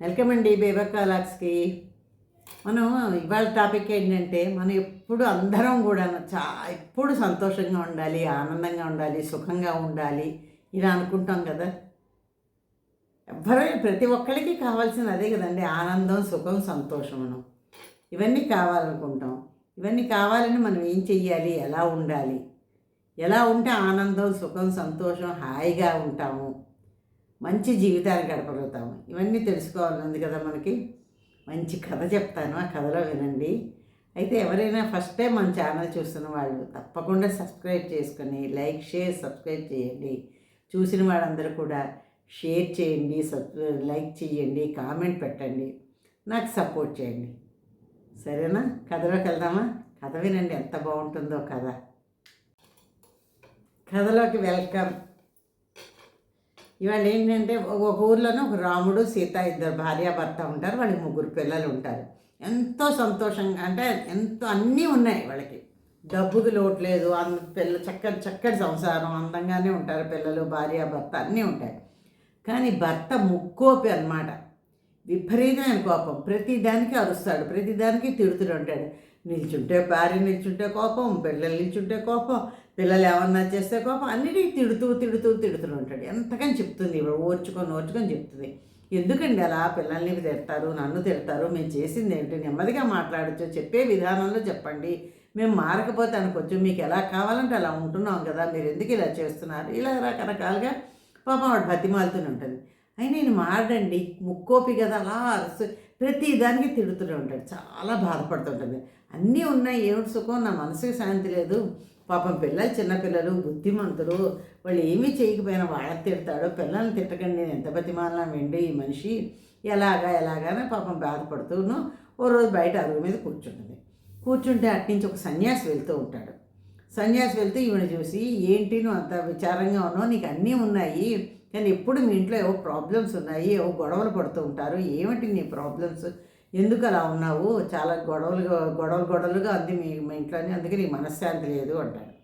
Welcome అండి బేబకాలాక్స్కి మనం ఇవాళ టాపిక్ ఏంటంటే మనం ఎప్పుడు అందరం కూడా చా ఎప్పుడు సంతోషంగా ఉండాలి ఆనందంగా ఉండాలి సుఖంగా ఉండాలి ఇలా అనుకుంటాం కదా. ఎవరైనా ప్రతి ఒక్కరికి కావాల్సిన అదే కదండి ఆనందం సుఖం సంతోషమును ఇవన్నీ కావాలనుకుంటాం. ఇవన్నీ కావాలని మనం ఏం చెయ్యాలి ఎలా ఉండాలి? ఎలా ఉంటే ఆనందం సుఖం సంతోషం హాయిగా ఉంటాము? మంచి జీవితాన్ని గడపగలుగుతాము. ఇవన్నీ తెలుసుకోవాలని ఉంది కదా మనకి. మంచి కథ చెప్తాను ఆ కథలో వినండి. అయితే ఎవరైనా ఫస్ట్ టైం మన ఛానల్ చూస్తున్న వాళ్ళు తప్పకుండా సబ్స్క్రైబ్ చేసుకొని లైక్ షేర్ సబ్స్క్రైబ్ చేయండి. చూసిన వాళ్ళందరూ కూడా షేర్ చేయండి సబ్ లైక్ చేయండి కామెంట్ పెట్టండి. నాకు సపోర్ట్ చేయండి. సరేనా? కథలోకి వెళ్దామా? కథ వినండి ఎంత బాగుంటుందో కథ. కథలోకి వెల్కమ్. ఇవాళ ఏంటంటే ఒక ఊర్లోనే ఒక రాముడు సీత ఇద్దరు భార్యాభర్త ఉంటారు. వాళ్ళకి ముగ్గురు పిల్లలు ఉంటారు. ఎంతో సంతోషంగా అంటే ఎంతో అన్నీ ఉన్నాయి వాళ్ళకి. డబ్బుకి లోటు లేదు. అంద పిల్ల చక్కటి చక్కటి సంసారం. అందంగానే ఉంటారు పిల్లలు భార్యాభర్త అన్నీ ఉంటాయి. కానీ భర్త ముక్కోపి అన్నమాట. విపరీతమైన కోపం. ప్రతి దానికి అరుస్తాడు. ప్రతిదానికి దానికి ఉంటాడు. నిల్చుంటే భార్య నిల్చుంటే కోపం పిల్లలు నిల్చుంటే కోపం పిల్లలు ఏమన్నా చేస్తే కోపం అన్నిటికీ తిడుతూ తిడుతూ తిడుతూ ఉంటాడు. ఎంతకని చెప్తుంది ఇవి ఓర్చుకొని ఓర్చుకొని చెప్తుంది. ఎందుకండి అలా? పిల్లల్ని తిడతారు నన్ను తిడతారు మేము చేసింది ఏంటి? నెమ్మదిగా మాట్లాడచ్చు చెప్పే విధానంలో చెప్పండి. మేము మారకపోతే అనుకోవచ్చు. మీకు ఎలా కావాలంటే అలా ఉంటున్నాం కదా మీరు ఎందుకు ఇలా చేస్తున్నారు? ఇలా రకరకాలుగా పాపం వాడు బతిమాలుతూనే ఉంటుంది. అయినా నేను మారడండి. ముక్కోపి కదా అలా అరుస్తూ ప్రతి దానికి తిడుతూనే ఉంటాడు. చాలా బాధపడుతుంటుంది అన్నీ ఉన్నాయి ఏమిటి సుఖం? నా మనసుకి శాంతి లేదు. పాపం పిల్లలు చిన్నపిల్లలు బుద్ధిమంతులు వాళ్ళు ఏమీ చేయకపోయినా వాళ్ళకి తిడతాడు. పిల్లల్ని తిట్టకండి నేను ఎంత బతిమాలనా వెండి ఈ మనిషి. ఎలాగా ఎలాగానే పాపం బాధపడుతూను ఓ రోజు బయట అరుగు మీద కూర్చుంటుంది. కూర్చుంటే అట్నుంచి ఒక సన్యాసి వెళ్తూ ఉంటాడు. సన్యాసి వెళ్తే ఈవిడ చూసి ఏంటి నువ్వు అంత విచారంగా ఉన్నావు? నీకు అన్నీ ఉన్నాయి. కానీ ఎప్పుడు మీ ఇంట్లో ఏవో ప్రాబ్లమ్స్ ఉన్నాయి ఏవో గొడవలు పడుతూ ఉంటారు ఏమిటి నీ ప్రాబ్లమ్స్ ఎందుకు అలా ఉన్నావు? చాలా గొడవలు గొడవలు గొడవలుగా అంది మీ మా ఇంట్లోనే అందుకే నీకు మనశ్శాంతి లేదు అంటాడు.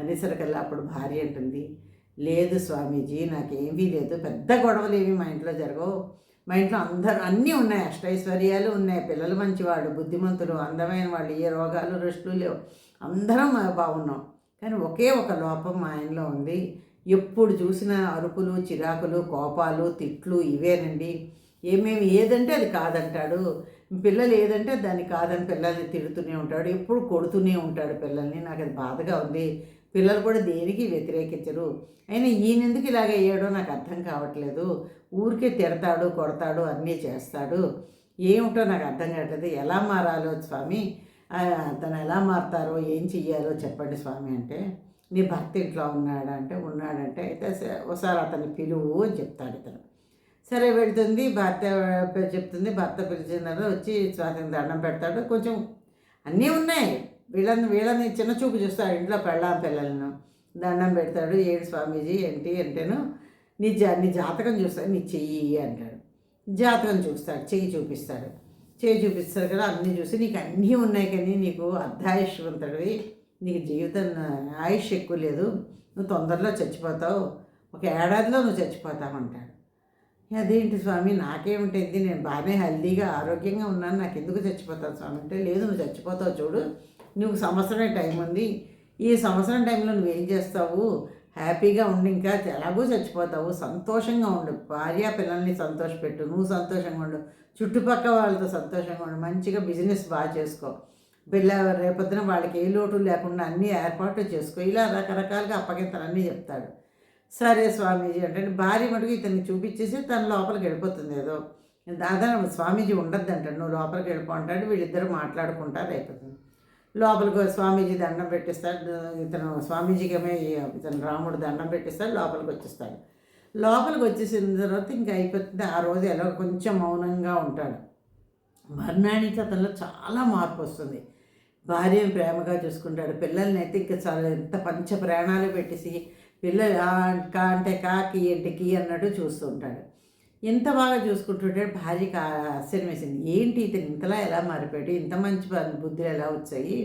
అనేసరికల్లా అప్పుడు భార్య అంటుంది లేదు స్వామీజీ నాకేమీ లేదు. పెద్ద గొడవలు ఏవి మా ఇంట్లో జరగవు. మా ఇంట్లో అందరూ అన్నీ ఉన్నాయి. అష్టైశ్వర్యాలు ఉన్నాయి. పిల్లలు మంచివాడు బుద్ధిమంతులు అందమైన వాళ్ళు ఏ రోగాలు రెస్టులు లేవు. అందరం బాగున్నాం. కానీ ఒకే ఒక లోపం మా ఆయనలో ఉంది. ఎప్పుడు చూసినా అరుపులు చిరాకులు కోపాలు తిట్లు ఇవేనండి. ఏమేమి ఏదంటే అది కాదంటాడు. పిల్లలు ఏదంటే దాన్ని కాదని పిల్లల్ని తిడుతూనే ఉంటాడు. ఎప్పుడు కొడుతూనే ఉంటాడు పిల్లల్ని. నాకు అది బాధగా ఉంది. పిల్లలు కూడా దేనికి వ్యతిరేకించరు. అయినా ఈయన ఎందుకు ఇలాగ అయ్యాడో నాకు అర్థం కావట్లేదు. ఊరికే తిడతాడు కొడతాడు అన్నీ చేస్తాడు. ఏమిటో నాకు అర్థం కావట్లేదు. ఎలా మారాలో స్వామి? తను ఎలా మారుతారో ఏం చెయ్యాలో చెప్పండి స్వామి అంటే. నీ భర్త ఇంట్లో ఉన్నాడంటే ఉన్నాడంటే అయితే స- ఒకసారి అతన్ని పిలువు అని చెప్తాడు ఇతను. సరే వెళ్తుంది భర్త చెప్తుంది భర్త పిలిచిన వచ్చి స్వాతిని దండం పెడతాడు. కొంచెం అన్నీ ఉన్నాయి. వీళ్ళని వీళ్ళని చిన్న చూపు చూస్తాడు. ఇంట్లో పెళ్ళాం పిల్లలను దండం పెడతాడు. ఏడు స్వామీజీ? ఏంటి అంటేను నీ జా నీ జాతకం చూస్తాడు. నీ చెయ్యి అంటాడు. జాతకం చూస్తాడు. చెయ్యి చూపిస్తాడు. చెయ్యి చూపిస్తారు కదా అన్నీ చూసి నీకు అన్నీ ఉన్నాయి కానీ నీకు అర్ధాయుష్వంతుడివి నీకు జీవితం ఆయుష్ ఎక్కువ లేదు. నువ్వు తొందరలో చచ్చిపోతావు. ఒక ఏడాదిలో నువ్వు చచ్చిపోతావు అంటాడు అదేంటి స్వామి? నాకేమిటైంది? నేను బాగానే హెల్దీగా ఆరోగ్యంగా ఉన్నాను. నాకు ఎందుకు చచ్చిపోతాను స్వామి? అంటే లేదు నువ్వు చచ్చిపోతావు చూడు. నువ్వు సంవత్సరమే టైం ఉంది. ఈ సంవత్సరం టైంలో నువ్వేం చేస్తావు? హ్యాపీగా ఉండి ఇంకా ఎలాగో చచ్చిపోతావు. సంతోషంగా ఉండు. భార్య పిల్లల్ని సంతోషపెట్టు. నువ్వు సంతోషంగా ఉండు. చుట్టుపక్కల వాళ్ళతో సంతోషంగా ఉండు. మంచిగా బిజినెస్ బాగా చేసుకో. పిల్ల రేపొద్దున వాళ్ళకి ఏ లోటు లేకుండా అన్నీ ఏర్పాటు చేసుకో. ఇలా రకరకాలుగా అప్పగింతలు అన్నీ చెప్తాడు. సరే స్వామీజీ అంటే భార్య మటుకు ఇతన్ని చూపించేసి తన లోపలికి వెళ్ళిపోతుంది ఏదో. దాదాపు స్వామీజీ ఉండద్దు అంటాడు నువ్వు లోపలికి వెళ్ళిపో అంటాడు. వీళ్ళిద్దరు మాట్లాడుకుంటారు అయిపోతుంది లోపలికి స్వామీజీ దండం పెట్టిస్తాడు. ఇతను స్వామీజీకి ఇతను రాముడు దండం పెట్టిస్తాడు. లోపలికి వచ్చేస్తాడు. లోపలికి వచ్చేసిన తర్వాత ఇంకా అయిపోతుంది. ఆ రోజు ఎలా కొంచెం మౌనంగా ఉంటాడు. మర్నాడికి అతనిలో చాలా మార్పు వస్తుంది. భార్యను ప్రేమగా చూసుకుంటాడు. పిల్లల్ని అయితే ఇంకా చాలా ఎంత పంచ ప్రాణాలు పెట్టేసి పిల్లలు కా అంటే కాకి ఎంటికి అన్నట్టు చూస్తూ ఉంటాడు. ఎంత బాగా చూసుకుంటుంటాడు. భార్యకి ఆశ్చర్యం వేసింది. ఏంటి ఇతను ఇంతలా ఎలా మారిపోయాడు? ఇంత మంచి బుద్ధులు ఎలా వచ్చాయి?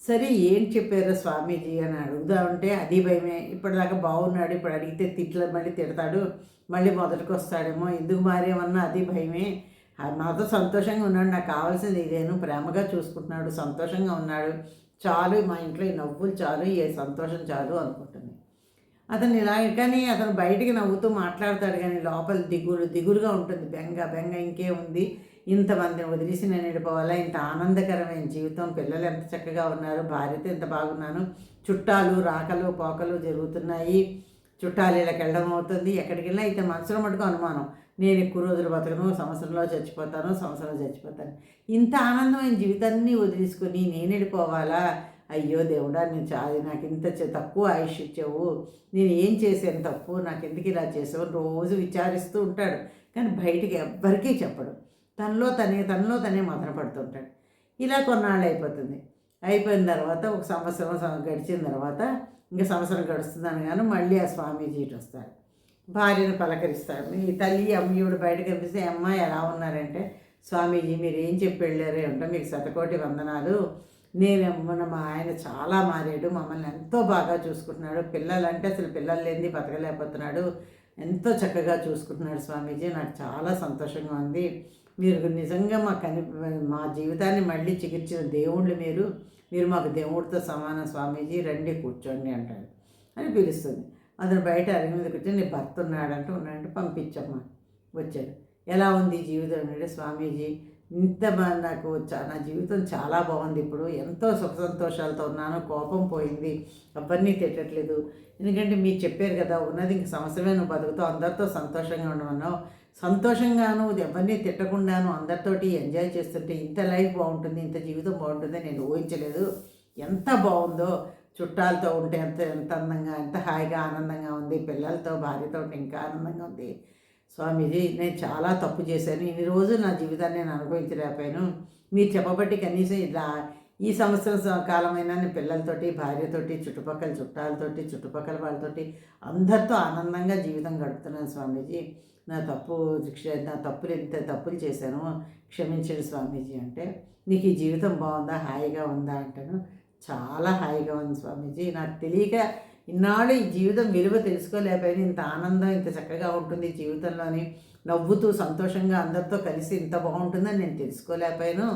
సరే ఏం చెప్పారు స్వామీజీ అని అడుగుదామంటే అది భయమే. ఇప్పటిదాకా బాగున్నాడు ఇప్పుడు అడిగితే తిట్ల మళ్ళీ తిడతాడు. మళ్ళీ మొదటికి వస్తాడేమో ఎందుకు మారేమన్నా అది భయమే. నాతో సంతోషంగా ఉన్నాడు నాకు కావాల్సింది ఇదేను ప్రేమగా చూసుకుంటున్నాడు సంతోషంగా ఉన్నాడు. చాలు మా ఇంట్లో ఈ నవ్వులు చాలు ఈ సంతోషం చాలు అనుకుంటుంది. అతను ఇలా కానీ అతను బయటికి నవ్వుతూ మాట్లాడతాడు కానీ లోపల దిగులు దిగులుగా ఉంటుంది. బెంగ బెంగ ఇంకే ఉంది. ఇంతమందిని వదిలేసి నేను వెళ్ళిపోవాలా? ఇంత ఆనందకరమైన జీవితం. పిల్లలు ఎంత చక్కగా ఉన్నారు? భార్యతో ఎంత బాగున్నాను? చుట్టాలు రాకలు పోకలు జరుగుతున్నాయి. చుట్టాలు ఇలా వెళ్ళడం అవుతుంది. ఎక్కడికి వెళ్ళినా అయితే మనసులో మటుకు అనుమానం. నేను ఎక్కువ రోజులు బతకను సంవత్సరంలో చచ్చిపోతాను సంవత్సరంలో చచ్చిపోతాను. ఇంత ఆనందమైన జీవితాన్ని వదిలేసుకొని నేను వెళ్ళిపోవాలా అయ్యో దేవుడా నేను చాలి నాకు ఇంత తక్కువ ఆయుష్ ఇచ్చావు. నేను ఏం చేశాను తప్పు? నాకు ఎందుకు ఇలా చేసావు? రోజు విచారిస్తూ ఉంటాడు. కానీ బయటికి ఎవ్వరికీ చెప్పడు. తనలో తనే తనలో తనే మదన పడుతుంటాడు. ఇలా కొన్నాళ్ళు అయిపోతుంది. అయిపోయిన తర్వాత ఒక సంవత్సరం గడిచిన తర్వాత ఇంకా సంవత్సరం గడుస్తుంది కానీ మళ్ళీ ఆ స్వామీజీ ఇటు వస్తారు. భార్యను పలకరిస్తాడు మీ తల్లి అమ్మయుడు బయట కనిపిస్తే అమ్మాయి ఎలా ఉన్నారంటే స్వామీజీ మీరు ఏం చెప్పి వెళ్ళారే? అంటే మీకు శతకోటి వందనాలు. నేను మా ఆయన చాలా మారాడు. మమ్మల్ని ఎంతో బాగా చూసుకుంటున్నాడు. పిల్లలంటే అసలు పిల్లలు లేని బతకలేకపోతున్నాడు. ఎంతో చక్కగా చూసుకుంటున్నాడు స్వామీజీ. నాకు చాలా సంతోషంగా ఉంది. మీరు నిజంగా మా కని మా జీవితాన్ని మళ్ళీ చికిత్సిన దేవుళ్ళు మీరు. మీరు మాకు దేవుడితో సమానం స్వామీజీ. రండి కూర్చోండి అంటాడు. అని పిలుస్తుంది. అతను బయట అరిగి మీద కూర్చొని నీ భర్త ఉన్నాడంటే ఉన్నాడంటే పంపించమ్మా. వచ్చాడు. ఎలా ఉంది జీవితం అంటే స్వామీజీ? ఇంత బాగా నాకు నా జీవితం చాలా బాగుంది ఇప్పుడు. ఎంతో సుఖ సంతోషాలతో ఉన్నాను. కోపం పోయింది. అవన్నీ తిట్టట్లేదు. ఎందుకంటే మీరు చెప్పారు కదా ఉన్నది ఇంక సంవత్సరమే నువ్వు బతుకుతావు. అందరితో సంతోషంగా ఉండమన్నావు. సంతోషంగాను ఎవరిని తిట్టకుండాను అందరితోటి ఎంజాయ్ చేస్తుంటే ఇంత లైఫ్ బాగుంటుంది ఇంత జీవితం బాగుంటుంది నేను ఊహించలేదు. ఎంత బాగుందో చుట్టాలతో ఉంటే ఎంత ఎంత అందంగా ఎంత హాయిగా ఆనందంగా ఉంది. పిల్లలతో భార్యతో ఉంటే ఇంకా ఆనందంగా ఉంది. స్వామీజీ నేను చాలా తప్పు చేశాను. ఇన్ని రోజులు నా జీవితాన్ని నేను అనుభవించలేకపోయాను. మీరు చెప్పబట్టి కనీసం ఇలా ఈ సంవత్సరం కాలమైనా నేను పిల్లలతోటి భార్యతోటి చుట్టుపక్కల చుట్టాలతోటి చుట్టుపక్కల వాళ్ళతోటి అందరితో ఆనందంగా జీవితం గడుపుతున్నాను స్వామీజీ. నా తప్పు నా తప్పులు ఎంత తప్పులు చేశాను క్షమించండి స్వామీజీ అంటే. నీకు ఈ జీవితం బాగుందా? హాయిగా ఉందా? అంటాను. చాలా హాయిగా ఉంది స్వామీజీ. నాకు తెలియక ఇన్నాళ్ళు ఈ జీవితం విలువ తెలుసుకోలేకపోయాను. ఇంత ఆనందం ఇంత చక్కగా ఉంటుంది ఈ జీవితంలోని. నవ్వుతూ సంతోషంగా అందరితో కలిసి ఇంత బాగుంటుందని నేను తెలుసుకోలేకపోయాను.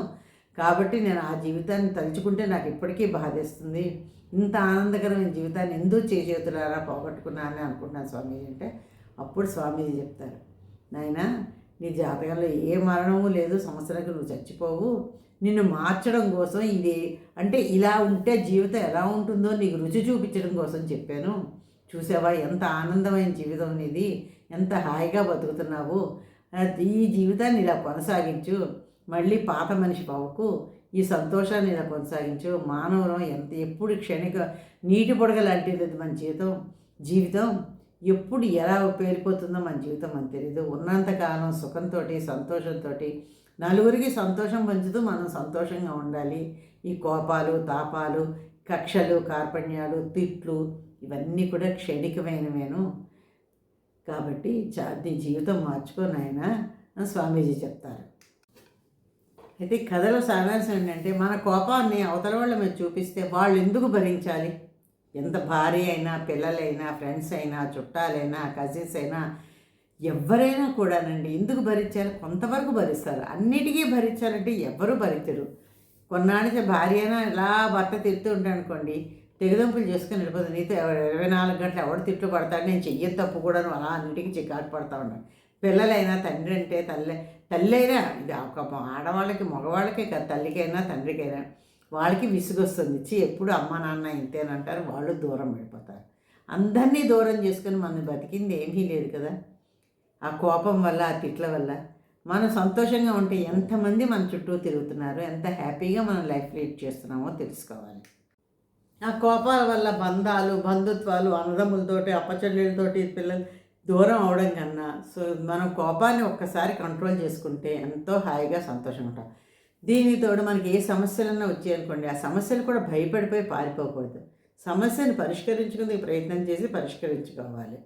కాబట్టి నేను ఆ జీవితాన్ని తలుచుకుంటే నాకు ఇప్పటికీ బాధేస్తుంది. ఇంత ఆనందకరమైన జీవితాన్ని ఎందుకు చేసేతులారా పోగొట్టుకున్నానని అనుకుంటున్నాను స్వామీజీ అంటే అప్పుడు స్వామీజీ చెప్తారు నాయనా నీ జాతకంలో ఏ మరణము లేదు సంవత్సరానికి నువ్వు చచ్చిపోవు. నిన్ను మార్చడం కోసం ఇది అంటే ఇలా ఉంటే జీవితం ఎలా ఉంటుందో నీకు రుచి చూపించడం కోసం చెప్పాను. చూసావా? ఎంత ఆనందమైన జీవితం నీది. ఎంత హాయిగా బతుకుతున్నావు. అది ఈ జీవితాన్ని ఇలా కొనసాగించు. మళ్ళీ పాత మనిషి పవకు ఈ సంతోషాన్ని ఇలా కొనసాగించు. మానవులం ఎంత ఎప్పుడు క్షణిక నీటి బుడగ లాంటిది మన జీవితం. జీవితం ఎప్పుడు ఎలా పేరిపోతుందో మన జీవితం మనకు తెలియదు ఉన్నంతకాలం సుఖంతో సంతోషంతో నలుగురికి సంతోషం పంచుతూ మనం సంతోషంగా ఉండాలి. ఈ కోపాలు తాపాలు కక్షలు కార్పణ్యాలు తిట్లు ఇవన్నీ కూడా క్షణికమైనవేను. కాబట్టి చా- నీ జీవితం మార్చుకో నాయన అని స్వామీజీ చెప్తారు. అయితే ఈ కథలో సారాంశం ఏంటంటే మన కోపాన్ని అవతల వాళ్ళ మీద చూపిస్తే వాళ్ళు ఎందుకు భరించాలి? ఎంత భార్య అయినా పిల్లలైనా ఫ్రెండ్స్ అయినా చుట్టాలైనా కజిన్స్ అయినా ఎవరైనా కూడానండి. ఎందుకు భరించాలి? కొంతవరకు భరిస్తారు. అన్నిటికీ భరించాలంటే ఎవరు భరించరు. కొన్నాళ్ళకి భార్య అయినా ఇలా భర్త తిడుతూ ఉంటానుకోండి అనుకోండి తెగదొంపులు చేసుకుని వెళ్ళిపోతుంది నీతో ఇరవై నాలుగు గంటలు ఎవడు తిట్టు పడతాడు? నేను చెయ్యని తప్పు కూడా నువ్వు అలా అన్నిటికీ చికాకు పడతా ఉన్నాను పిల్లలైనా తండ్రి అంటే తల్లి తల్లైనా ఇది ఒక ఆడవాళ్ళకి మగవాళ్ళకే కాదు తల్లికైనా తండ్రికైనా వాళ్ళకి విసుగొస్తుంది. చి ఎప్పుడు అమ్మ నాన్న ఇంతేనంటారు. వాళ్ళు దూరం వెళ్ళిపోతారు. అందరినీ దూరం చేసుకుని మనం బతికింది ఏమీ లేదు కదా. ఆ కోపం వల్ల ఆ తిట్ల వల్ల మనం సంతోషంగా ఉంటే ఎంతమంది మన చుట్టూ తిరుగుతున్నారు ఎంత హ్యాపీగా మనం లైఫ్ లీడ్ చేస్తున్నామో తెలుసుకోవాలి. ఆ కోపాల వల్ల బంధాలు బంధుత్వాలు అన్నదమ్ములతోటి అప్పచెల్లెలతోటి పిల్లలు దూరం అవడం కన్నా సో మనం కోపాన్ని ఒక్కసారి కంట్రోల్ చేసుకుంటే ఎంతో హాయిగా సంతోషంగా ఉంటాం. దీనికి మనకి ఏ సమస్యలన్నా వచ్చాయనుకోండి ఆ సమస్యలు కూడా భయపడిపోయి పారిపోకూడదు. సమస్యను పరిష్కరించుకునే ప్రయత్నం చేసి పరిష్కరించుకోవాలి.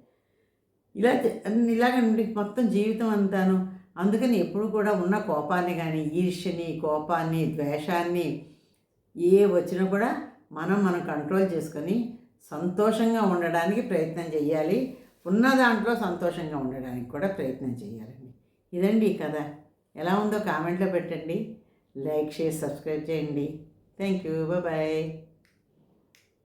ఇలా చే- నుండి ఇలాగండి మొత్తం జీవితం అంతాను. అందుకని ఎప్పుడు కూడా ఉన్న కోపాన్ని కానీ ఈర్ష్యని కోపాన్ని ద్వేషాన్ని ఏ వచ్చినా కూడా మనం మనం కంట్రోల్ చేసుకొని సంతోషంగా ఉండడానికి ప్రయత్నం చేయాలి ఉన్న దాంట్లో సంతోషంగా ఉండడానికి కూడా ప్రయత్నం చేయాలండి ఇదండి ఈ కథ. ఎలా ఉందో కామెంట్లో పెట్టండి. లైక్ చేసి సబ్స్క్రైబ్ చేయండి. Thank you. బాయ్.